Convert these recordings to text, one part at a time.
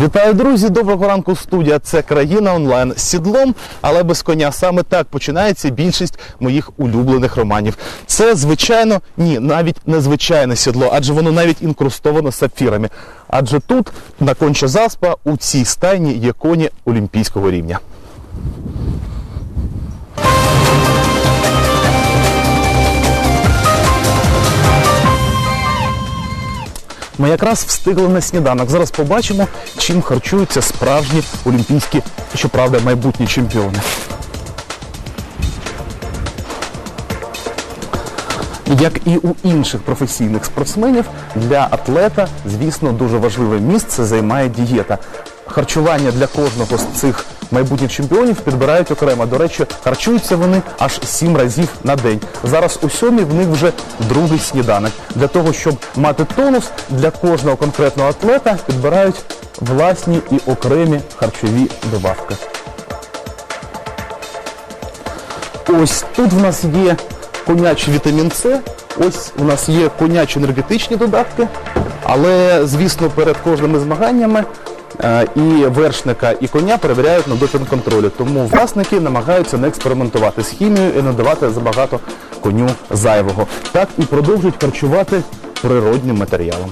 Вітаю, друзі! Доброго ранку, студія. Це країна онлайн з сідлом, але без коня. Саме так починається більшість моїх улюблених романів. Це звичайно, ні, навіть незвичайне сідло, адже воно навіть інкрустовано сапфірами. Адже тут, на конче заспа, у цій стайні є коні олімпійського рівня. Ми якраз встигли на сніданок. Зараз побачимо, чим харчуються справжні олімпійські, щоправда, майбутні чемпіони. Як і у інших професійних спортсменів, для атлета, звісно, дуже важливе місце займає дієта. Харчування для кожного з цих майбутніх чемпіонів підбирають окремо. До речі, харчуються вони аж сім разів на день. Зараз у сьомій в них вже другий сніданок. Для того, щоб мати тонус, для кожного конкретного атлета підбирають власні і окремі харчові добавки. Ось тут в нас є конячий вітамін С, ось у нас є конячі енергетичні додатки, але, звісно, перед кожними змаганнями і вершника, і коня перевіряють на допінг-контролі. Тому власники намагаються не експериментувати з хімією і не давати забагато коню зайвого. Так і продовжують харчувати природним матеріалом.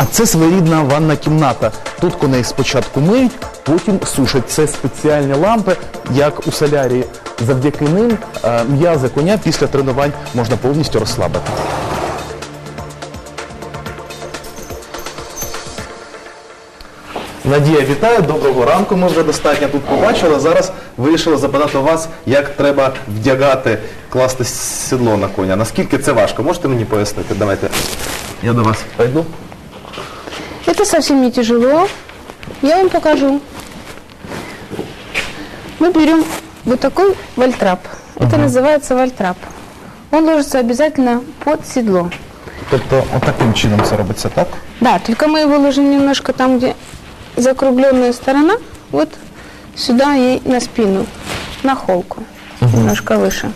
А це своєрідна ванна кімната. Тут коней спочатку миють, потім сушать. Це спеціальні лампи, як у солярії. Завдяки ним е, м'язи коня після тренувань можна повністю розслабити. Надія, вітаю, доброго ранку. Ми вже достатньо тут побачили. Зараз вирішили запитати у вас, як треба вдягати, класти сідло на коня. Наскільки це важко? Можете мені пояснити? Давайте я до вас прийду. Это совсем не тяжело. Я вам покажу. Мы берем вот такой вальтрап. Это называется вальтрап. Он ложится обязательно под седло. Тобто, отаким чином це робиться, так? Да, только мы его ложим немножко там, где закругленная сторона, вот сюда и на спину, на холку, немножко выше.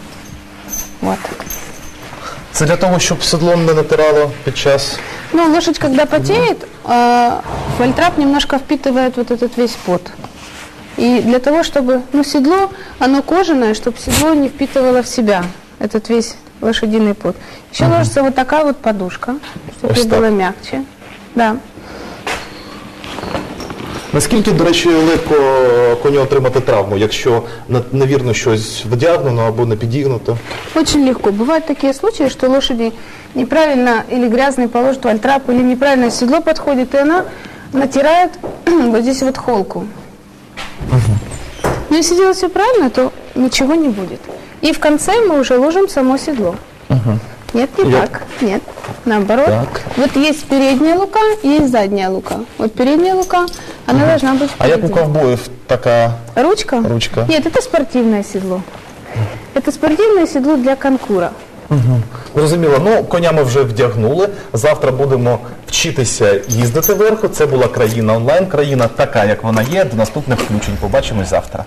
Вот. Це для того, щоб седло не натирало під час. Ну, лошадь, когда потеет, э, вальтрап немножко впитывает вот этот весь пот. И для того, чтобы, ну, седло, оно кожаное, чтобы седло не впитывало в себя этот весь лошадиный пот. Еще ложится вот такая вот подушка, чтобы Ось так. было мягче. Да. Наскільки, до речі, легко коню отримати травму, якщо на- невірно щось вдягнено або не підігнуто? Очень легко. Бывают такие случаи, что лошади неправильно или грязный положит вальтрап, или неправильно седло подходит, и она натирает вот здесь вот холку. Но если делать все правильно, то ничего не будет. И в конце мы уже ложим само седло. Нет, не Я- так. Нет, наоборот. Так. Вот есть передняя лука, есть задняя лука. Вот передняя лука, она должна быть А як у впереди. ковбоїв така Ручка? Ручка. Нет, это спортивное седло. Это спортивное седло для конкура. Зрозуміло, ну коня ми вже вдягнули. Завтра будемо вчитися їздити верху. Це була країна онлайн, країна така, як вона є. До наступних включень. Побачимось завтра.